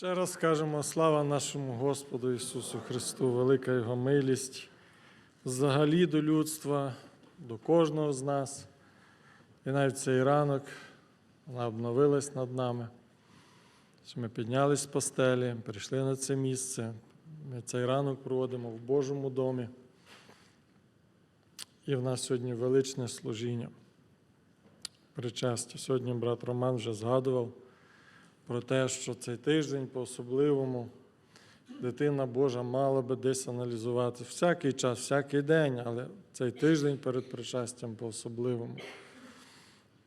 Ще раз скажемо слава нашому Господу Ісусу Христу, велика Його милість взагалі до людства, до кожного з нас. І навіть цей ранок вона обновилась над нами. що Ми піднялись з постелі, прийшли на це місце. Ми цей ранок проводимо в Божому домі. І в нас сьогодні величне служіння. Причастя. Сьогодні брат Роман вже згадував про те, що цей тиждень по-особливому дитина Божа мала би десь аналізувати всякий час, всякий день, але цей тиждень перед причастям по-особливому.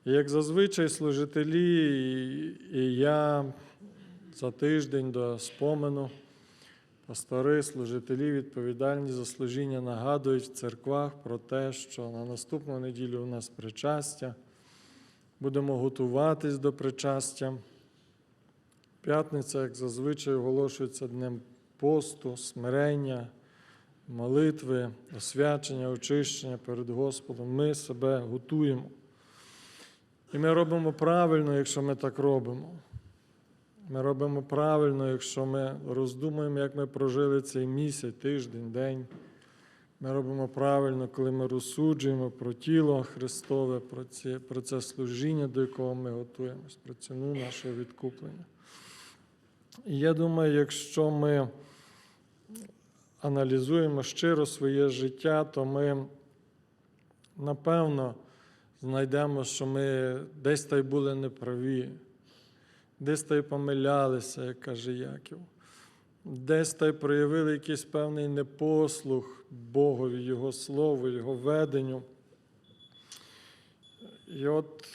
Як зазвичай служителі, і я за тиждень до спомену, пастори, служителі, відповідальні за служіння нагадують в церквах про те, що на наступну неділю у нас причастя. Будемо готуватись до причастя. П'ятниця, як зазвичай, оголошується днем посту, смирення, молитви, освячення, очищення перед Господом. Ми себе готуємо. І ми робимо правильно, якщо ми так робимо. Ми робимо правильно, якщо ми роздумуємо, як ми прожили цей місяць, тиждень, день. Ми робимо правильно, коли ми розсуджуємо про тіло Христове, про це, про це служіння, до якого ми готуємось, про ціну нашого відкуплення. Я думаю, якщо ми аналізуємо щиро своє життя, то ми напевно знайдемо, що ми десь та й були неправі, десь та й помилялися, як каже Яків, десь та й проявили якийсь певний непослух Богові, Його Слову, Його веденню. І от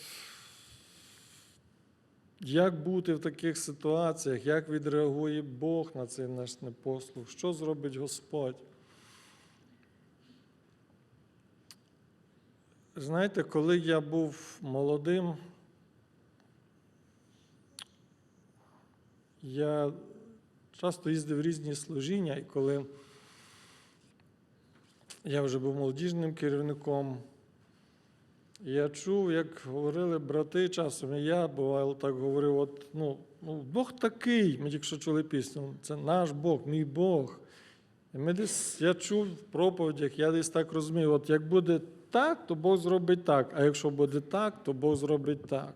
як бути в таких ситуаціях, як відреагує Бог на цей наш непослух, що зробить Господь? Знаєте, коли я був молодим, я часто їздив в різні служіння, і коли я вже був молодіжним керівником, я чув, як говорили брати часом, і я бувало так говорив: от, ну, ну, Бог такий, ми тільки що чули пісню, це наш Бог, мій Бог. І ми десь, я чув в проповідях, я десь так розумів, от як буде так, то Бог зробить так, а якщо буде так, то Бог зробить так.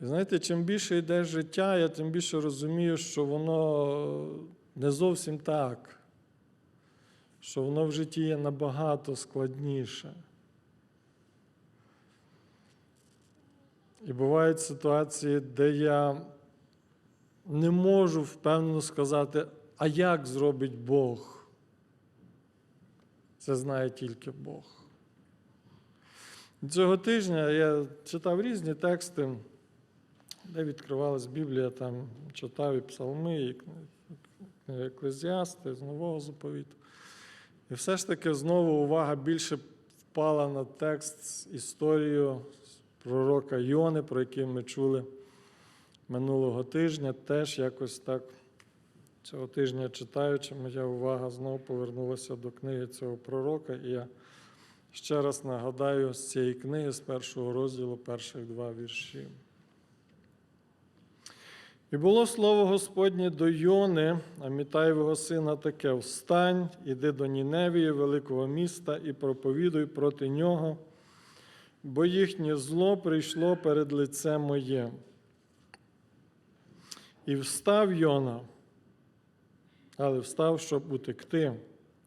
І знаєте, чим більше йде життя, я тим більше розумію, що воно не зовсім так що воно в житті є набагато складніше. І бувають ситуації, де я не можу впевнено сказати, а як зробить Бог. Це знає тільки Бог. Цього тижня я читав різні тексти, де відкривалась Біблія, там читав і псалми, і еклезіасти з Нового заповіту. І все ж таки знову увага більше впала на текст з історією пророка Йони, про який ми чули минулого тижня. Теж якось так цього тижня читаючи, моя увага знову повернулася до книги цього пророка. І я ще раз нагадаю з цієї книги, з першого розділу, перших два вірші. І було слово Господнє до Йони, Амітаєвого сина, таке: Встань, іди до Ніневії, великого міста, і проповідуй проти нього, бо їхнє зло прийшло перед лицем моє. І встав Йона, але встав, щоб утекти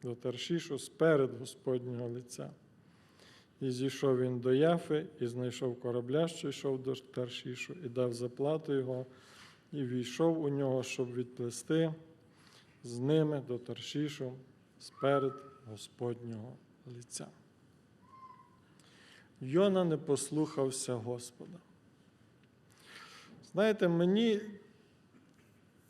до Таршішу сперед Господнього лиця. І зійшов він до Яфи, і знайшов корабля, що йшов до Таршішу, і дав заплату його і війшов у нього, щоб відплести з ними до Таршішу сперед Господнього лиця. Йона не послухався Господа. Знаєте, мені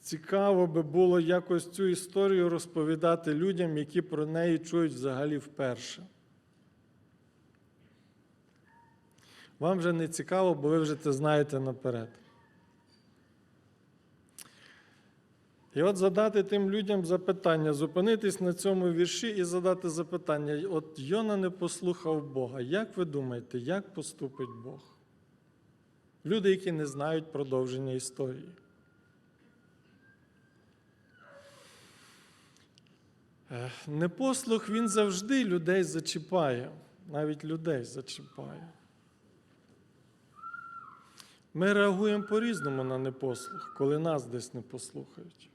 цікаво би було якось цю історію розповідати людям, які про неї чують взагалі вперше. Вам вже не цікаво, бо ви вже це знаєте наперед. І от задати тим людям запитання, зупинитись на цьому вірші і задати запитання: от Йона не послухав Бога. Як ви думаєте, як поступить Бог? Люди, які не знають продовження історії. Непослух він завжди людей зачіпає, навіть людей зачіпає. Ми реагуємо по-різному на непослух, коли нас десь не послухають.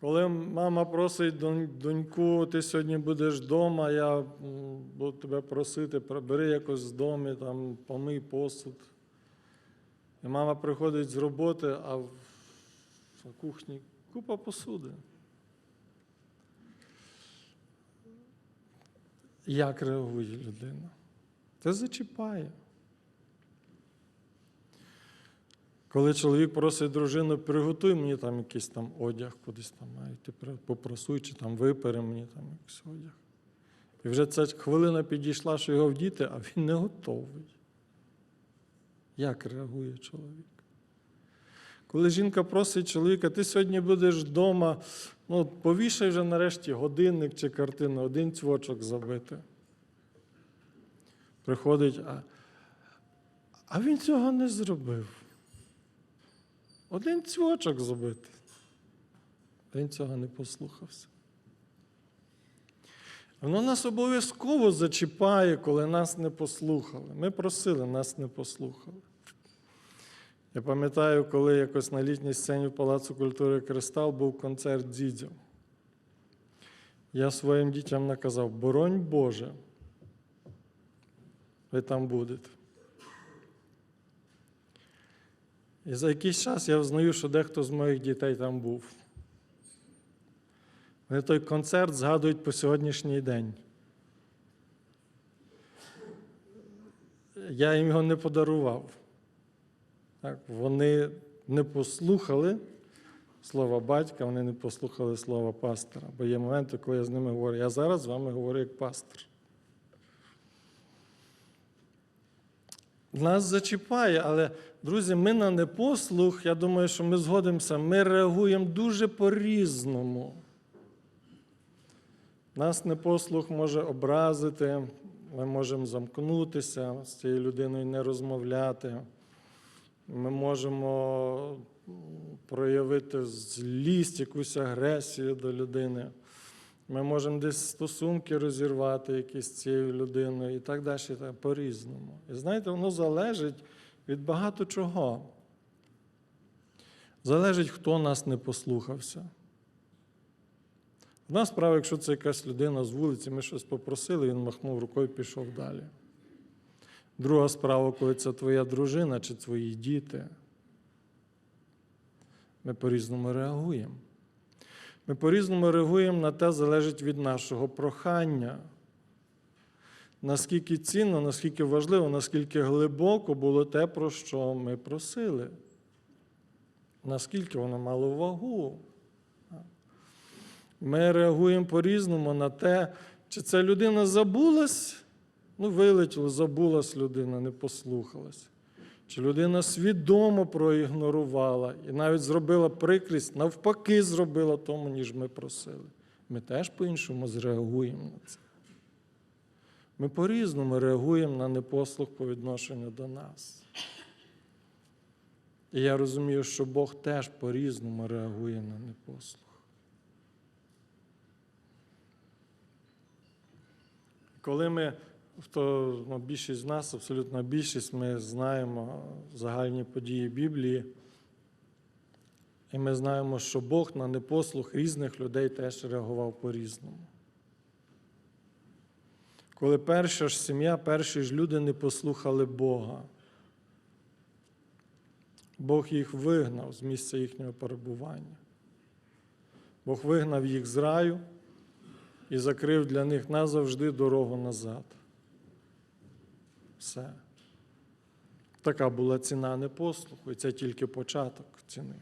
Коли мама просить доньку, ти сьогодні будеш вдома, я буду тебе просити, прибери якось з дому, там, помий посуд. І мама приходить з роботи, а в кухні купа посуди. Як реагує людина? Це зачіпає. Коли чоловік просить дружину, приготуй мені там якийсь там одяг, кудись там при- попросуй, чи там випери мені там якийсь одяг. І вже ця хвилина підійшла, що його вдіти, а він не готовий. Як реагує чоловік? Коли жінка просить чоловіка, ти сьогодні будеш вдома, ну, повішай вже нарешті годинник чи картину, один цвочок забити. Приходить, а, а він цього не зробив. Один цвочок забити. Він цього не послухався. Воно нас обов'язково зачіпає, коли нас не послухали. Ми просили, нас не послухали. Я пам'ятаю, коли якось на літній сцені в Палацу культури Кристал був концерт дідів. Я своїм дітям наказав: боронь Боже, ви там будете. І за якийсь час я взнаю, що дехто з моїх дітей там був. Вони той концерт згадують по сьогоднішній день. Я їм його не подарував. Так, вони не послухали слова батька, вони не послухали слова пастора. Бо є моменти, коли я з ними говорю, я зараз з вами говорю як пастор. Нас зачіпає, але, друзі, ми на непослух, я думаю, що ми згодимося, ми реагуємо дуже по-різному. Нас непослух може образити, ми можемо замкнутися з цією людиною, не розмовляти. Ми можемо проявити злість, якусь агресію до людини. Ми можемо десь стосунки розірвати якісь цією людиною і так далі, так, по-різному. І знаєте, воно залежить від багато чого. Залежить, хто нас не послухався. Одна справа, якщо це якась людина з вулиці, ми щось попросили, він махнув рукою і пішов далі. Друга справа, коли це твоя дружина чи твої діти. Ми по-різному реагуємо. Ми по-різному реагуємо на те, залежить від нашого прохання. Наскільки цінно, наскільки важливо, наскільки глибоко було те, про що ми просили. Наскільки воно мало вагу. Ми реагуємо по-різному на те, чи ця людина забулась, ну, вилетіло, забулась людина, не послухалась. Чи людина свідомо проігнорувала і навіть зробила прикрість, навпаки, зробила тому, ніж ми просили. Ми теж по-іншому зреагуємо на це. Ми по-різному реагуємо на непослух по відношенню до нас. І я розумію, що Бог теж по-різному реагує на непослух. Коли ми, то ну, більшість з нас, абсолютна більшість, ми знаємо загальні події Біблії, і ми знаємо, що Бог на непослух різних людей теж реагував по-різному. Коли перша ж сім'я, перші ж люди не послухали Бога, Бог їх вигнав з місця їхнього перебування. Бог вигнав їх з раю і закрив для них назавжди дорогу назад. Все. Така була ціна непослуху, і це тільки початок ціни.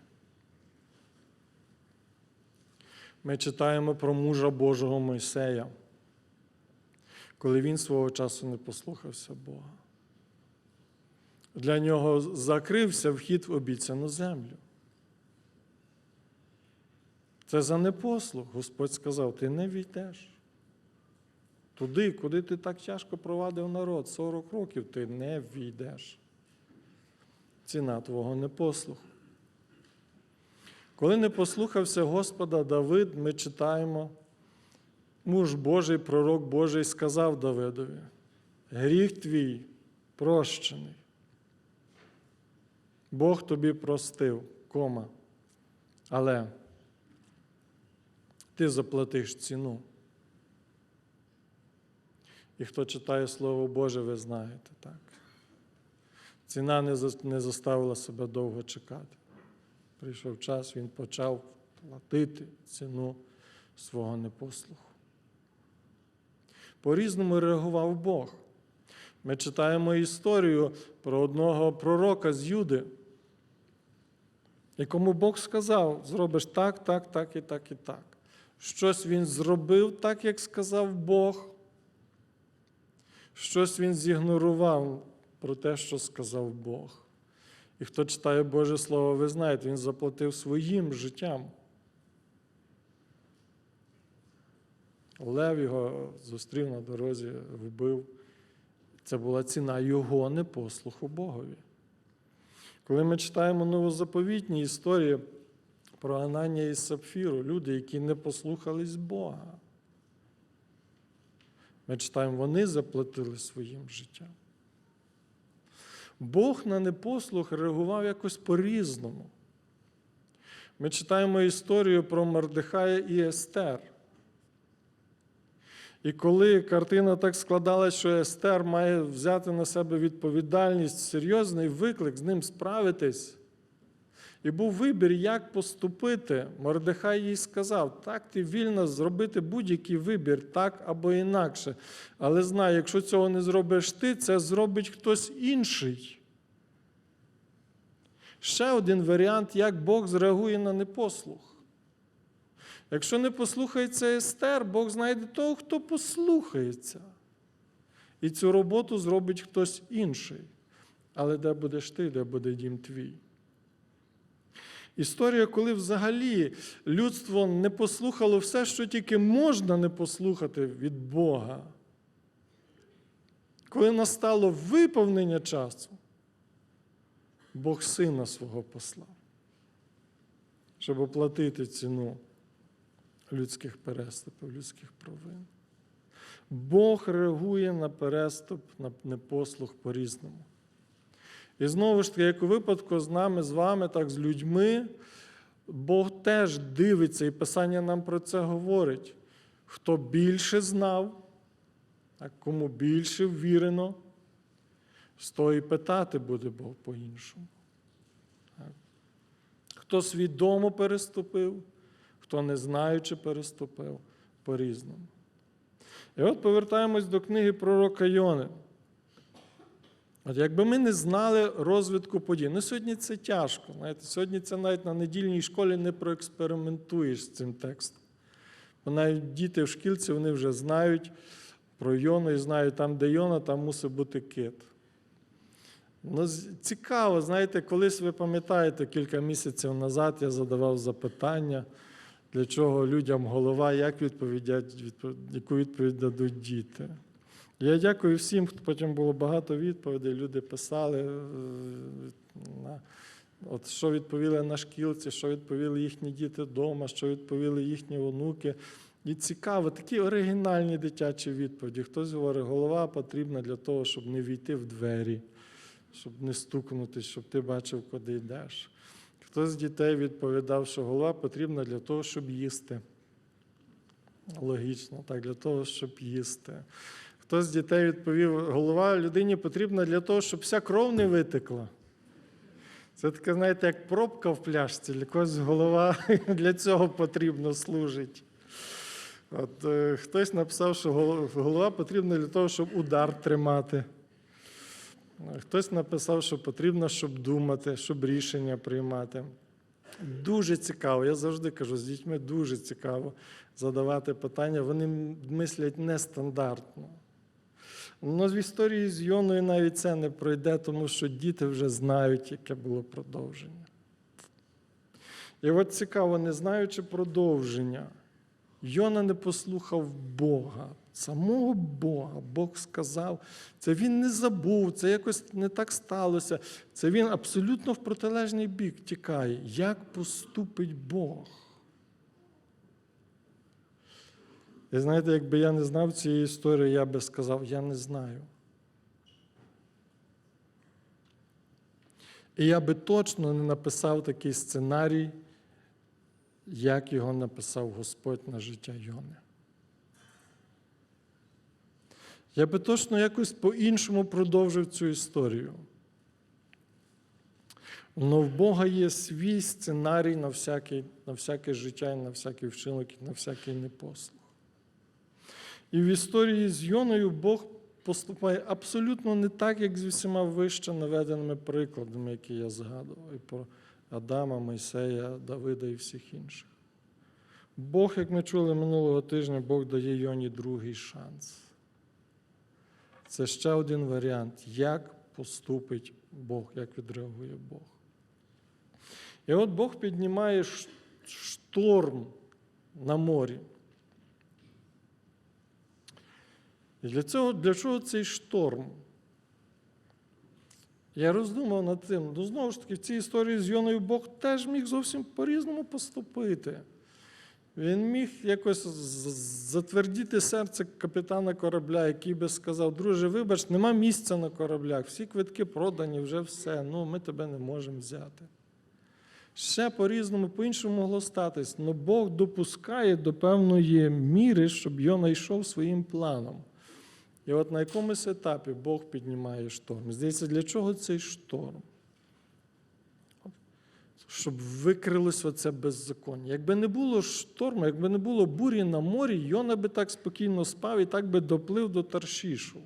Ми читаємо про мужа Божого Мойсея, коли він свого часу не послухався Бога. Для нього закрився вхід в обіцяну землю. Це за непослух. Господь сказав: ти не війдеш. Туди, куди ти так тяжко провадив народ, 40 років ти не війдеш. Ціна твого непослуху. Коли не послухався Господа Давид, ми читаємо, муж Божий, пророк Божий сказав Давидові: гріх твій прощений. Бог тобі простив, кома. Але ти заплатиш ціну. І хто читає Слово Боже, ви знаєте, так. Ціна не заставила себе довго чекати. Прийшов час, він почав платити ціну свого непослуху. По-різному реагував Бог. Ми читаємо історію про одного пророка з Юди, якому Бог сказав: зробиш так, так, так і так і так. Щось він зробив так, як сказав Бог. Щось він зігнорував про те, що сказав Бог. І хто читає Боже Слово, ви знаєте, він заплатив своїм життям. Лев його зустрів на дорозі, вбив. Це була ціна його непослуху Богові. Коли ми читаємо новозаповітні історії про Ананія і Сапфіру, люди, які не послухались Бога, ми читаємо, вони заплатили своїм життям. Бог на непослух реагував якось по-різному. Ми читаємо історію про Мордехая і Естер. І коли картина так складалась, що Естер має взяти на себе відповідальність, серйозний виклик з ним справитись, і був вибір, як поступити, Мордехай їй сказав: так, ти вільна зробити будь-який вибір, так або інакше. Але знай, якщо цього не зробиш ти, це зробить хтось інший. Ще один варіант, як Бог зреагує на непослух. Якщо не послухається Естер, Бог знайде того, хто послухається. І цю роботу зробить хтось інший. Але де будеш ти, де буде дім твій? Історія, коли взагалі людство не послухало все, що тільки можна не послухати від Бога. Коли настало виповнення часу, Бог сина свого послав, щоб оплатити ціну людських переступів, людських провин. Бог реагує на переступ, на непослух по-різному. І знову ж таки, як у випадку з нами, з вами, так з людьми, Бог теж дивиться, і Писання нам про це говорить. Хто більше знав, а кому більше ввірено, з того і питати буде Бог по-іншому. Хто свідомо переступив, хто не знаючи переступив по-різному. І от повертаємось до книги пророка Йони. От якби ми не знали розвитку подій, ну сьогодні це тяжко. Знаєте, Сьогодні це навіть на недільній школі не проекспериментуєш з цим текстом. Бо навіть діти в шкілці вони вже знають про Йону і знають, там, де Йона, там мусить бути кит. Ну, цікаво, знаєте, колись ви пам'ятаєте, кілька місяців назад я задавав запитання, для чого людям голова, як відповідять, відпо- яку відповідь дадуть діти. Я дякую всім, потім було багато відповідей, люди писали, е, от що відповіли на шкілці, що відповіли їхні діти вдома, що відповіли їхні онуки. І цікаво, такі оригінальні дитячі відповіді. Хтось говорить, голова потрібна для того, щоб не війти в двері, щоб не стукнути, щоб ти бачив, куди йдеш. Хтось з дітей відповідав, що голова потрібна для того, щоб їсти. Логічно, так, для того, щоб їсти. Хтось з дітей відповів, голова людині потрібна для того, щоб вся кров не витекла. Це таке, знаєте, як пробка в пляшці, для когось голова для цього потрібно служить. От, е, хтось написав, що голова потрібна для того, щоб удар тримати. Хтось написав, що потрібно, щоб думати, щоб рішення приймати. Дуже цікаво, я завжди кажу, з дітьми дуже цікаво задавати питання. Вони мислять нестандартно. Ну, в історії з Йоною навіть це не пройде, тому що діти вже знають, яке було продовження. І от цікаво, не знаючи продовження, Йона не послухав Бога. самого Бога. Бог сказав, це він не забув, це якось не так сталося. Це він абсолютно в протилежний бік тікає. Як поступить Бог? І знаєте, якби я не знав цієї історії, я би сказав, я не знаю. І я би точно не написав такий сценарій, як його написав Господь на життя Йони. Я би точно якось по-іншому продовжив цю історію. Но в Бога є свій сценарій на всяке, на всяке життя, і на всякий вчинок, і на всякий непослух. І в історії з Йоною Бог поступає абсолютно не так, як з усіма вище наведеними прикладами, які я згадував, і про Адама, Мойсея, Давида і всіх інших. Бог, як ми чули минулого тижня, Бог дає Йоні другий шанс. Це ще один варіант, як поступить Бог, як відреагує Бог. І от Бог піднімає шторм на морі. І для цього, для чого цей шторм? Я роздумав над цим. Ну, знову ж таки, в цій історії з Йоною Бог теж міг зовсім по-різному поступити. Він міг якось затвердіти серце капітана корабля, який би сказав: друже, вибач, нема місця на кораблях, всі квитки продані, вже все, ну ми тебе не можемо взяти. Ще по-різному, по-іншому могло статись, але Бог допускає до певної міри, щоб Йона йшов своїм планом. І от на якомусь етапі Бог піднімає шторм. Здається, для чого цей шторм? Щоб викрилось оце беззаконня. Якби не було шторму, якби не було бурі на морі, Йона би так спокійно спав і так би доплив до Таршішу.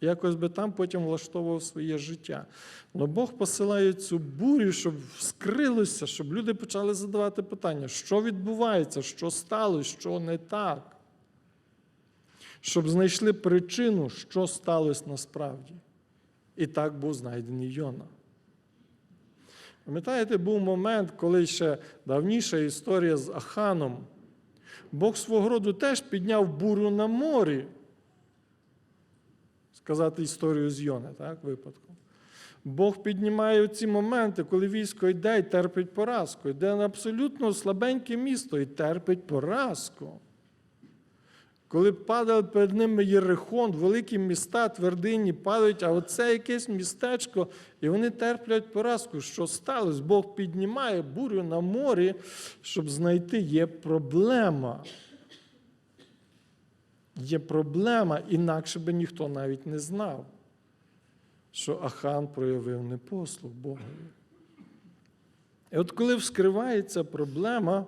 Якось би там потім влаштовував своє життя. Але Бог посилає цю бурю, щоб вскрилося, щоб люди почали задавати питання, що відбувається, що сталося, що не так. Щоб знайшли причину, що сталося насправді. І так був знайдений Йона. Пам'ятаєте, був момент, коли ще давніша історія з Аханом. Бог свого роду теж підняв бурю на морі. Сказати історію з Йони, так, випадком. Бог піднімає ці моменти, коли військо йде і терпить поразку. Йде на абсолютно слабеньке місто і терпить поразку. Коли падає перед ними Єрихон, великі міста, твердині падають, а оце якесь містечко, і вони терплять поразку. Що сталося? Бог піднімає бурю на морі, щоб знайти є проблема. Є проблема, інакше би ніхто навіть не знав, що Ахан проявив непослух Богові. І от коли вскривається проблема,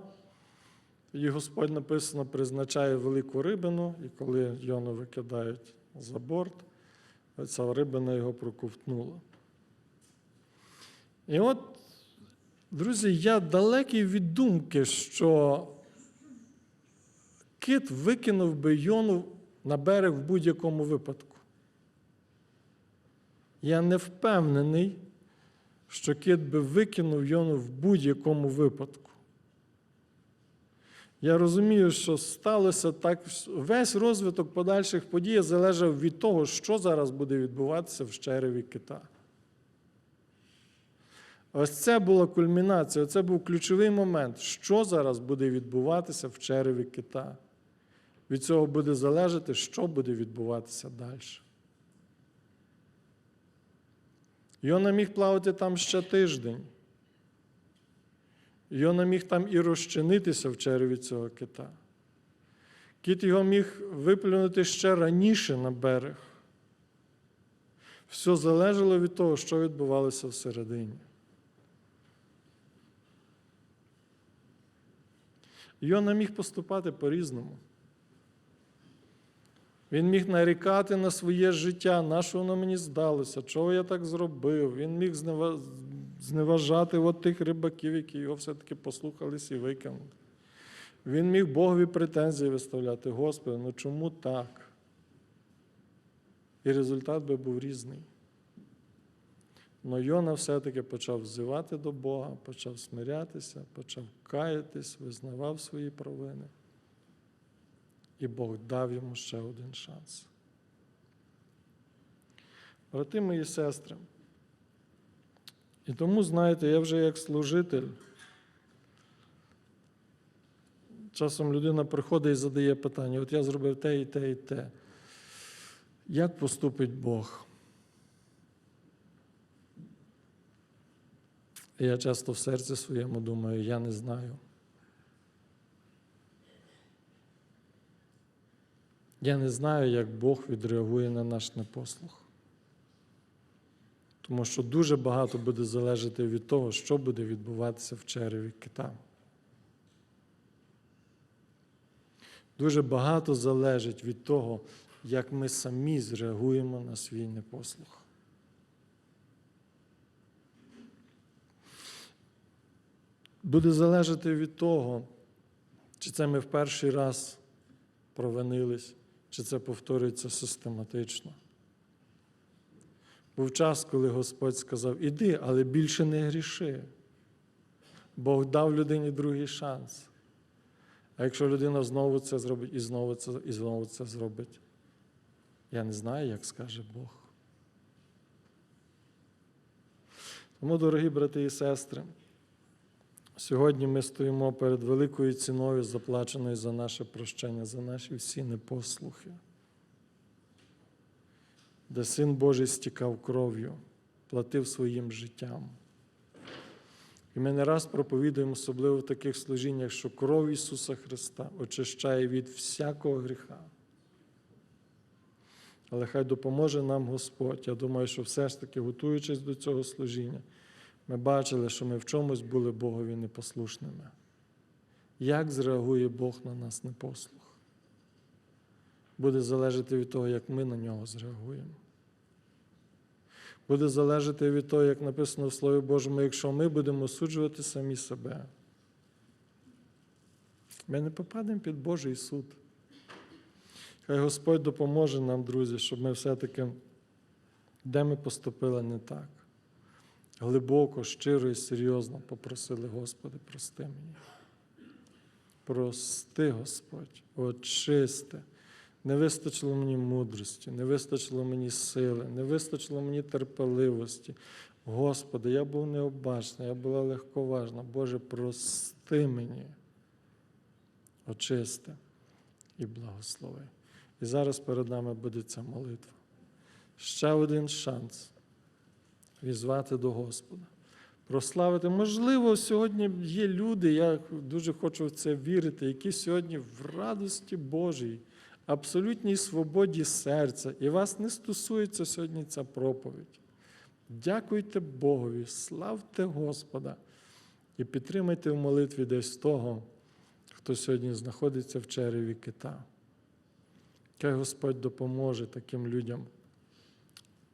і Господь написано призначає велику рибину, і коли Йону викидають за борт, ця рибина його проковтнула. І от, друзі, я далекий від думки, що кит викинув би Йону на берег в будь-якому випадку. Я не впевнений, що кит би викинув Йону в будь-якому випадку. Я розумію, що сталося так, весь розвиток подальших подій залежав від того, що зараз буде відбуватися в череві кита. Ось це була кульмінація, це був ключовий момент, що зараз буде відбуватися в череві кита. Від цього буде залежати, що буде відбуватися далі. Йона міг плавати там ще тиждень. Йона міг там і розчинитися в череві цього кита. Кіт його міг виплюнути ще раніше на берег. Все залежало від того, що відбувалося всередині. Йона міг поступати по-різному. Він міг нарікати на своє життя, на що воно мені здалося, чого я так зробив. Він міг зневажати от тих рибаків, які його все-таки послухались і викинули. Він міг Богові претензії виставляти, Господи, ну чому так? І результат би був різний. Но Йона все-таки почав взивати до Бога, почав смирятися, почав каятись, визнавав свої провини. і Бог дав йому ще один шанс. Брати мої сестри. І тому, знаєте, я вже як служитель. Часом людина приходить і задає питання: от я зробив те і те, і те. Як поступить Бог? І я часто в серці своєму думаю, я не знаю. Я не знаю, як Бог відреагує на наш непослух. Тому що дуже багато буде залежати від того, що буде відбуватися в череві кита. Дуже багато залежить від того, як ми самі зреагуємо на свій непослух. Буде залежати від того, чи це ми в перший раз провинились, чи це повторюється систематично. Був час, коли Господь сказав: Іди, але більше не гріши. Бог дав людині другий шанс. А якщо людина знову це зробить і знову це, і знову це зробить, я не знаю, як скаже Бог. Тому, дорогі брати і сестри, сьогодні ми стоїмо перед великою ціною, заплаченою за наше прощення, за наші всі непослухи, де Син Божий стікав кров'ю, платив своїм життям. І ми не раз проповідуємо, особливо в таких служіннях, що кров Ісуса Христа очищає від всякого гріха. Але хай допоможе нам Господь. Я думаю, що все ж таки, готуючись до цього служіння, ми бачили, що ми в чомусь були Богові непослушними. Як зреагує Бог на нас непослух? Буде залежати від того, як ми на нього зреагуємо. Буде залежати від того, як написано в Слові Божому, якщо ми будемо осуджувати самі себе. Ми не попадемо під Божий суд. Хай Господь допоможе нам, друзі, щоб ми все-таки, де ми поступили не так, глибоко, щиро і серйозно попросили, Господи, прости мені. Прости, Господь, очисти. Не вистачило мені мудрості, не вистачило мені сили, не вистачило мені терпеливості. Господи, я був необачний, я була легковажна. Боже, прости мені, очисти і благослови. І зараз перед нами буде ця молитва. Ще один шанс візвати до Господа. Прославити. Можливо, сьогодні є люди, я дуже хочу в це вірити, які сьогодні в радості Божій абсолютній свободі серця, і вас не стосується сьогодні ця проповідь. Дякуйте Богові, славте Господа і підтримайте в молитві десь того, хто сьогодні знаходиться в череві кита. Хай Господь допоможе таким людям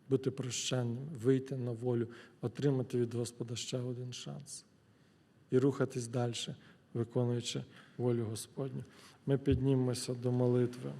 бути прощенним, вийти на волю, отримати від Господа ще один шанс і рухатись далі, виконуючи волю Господню. Ми піднімемося до молитви.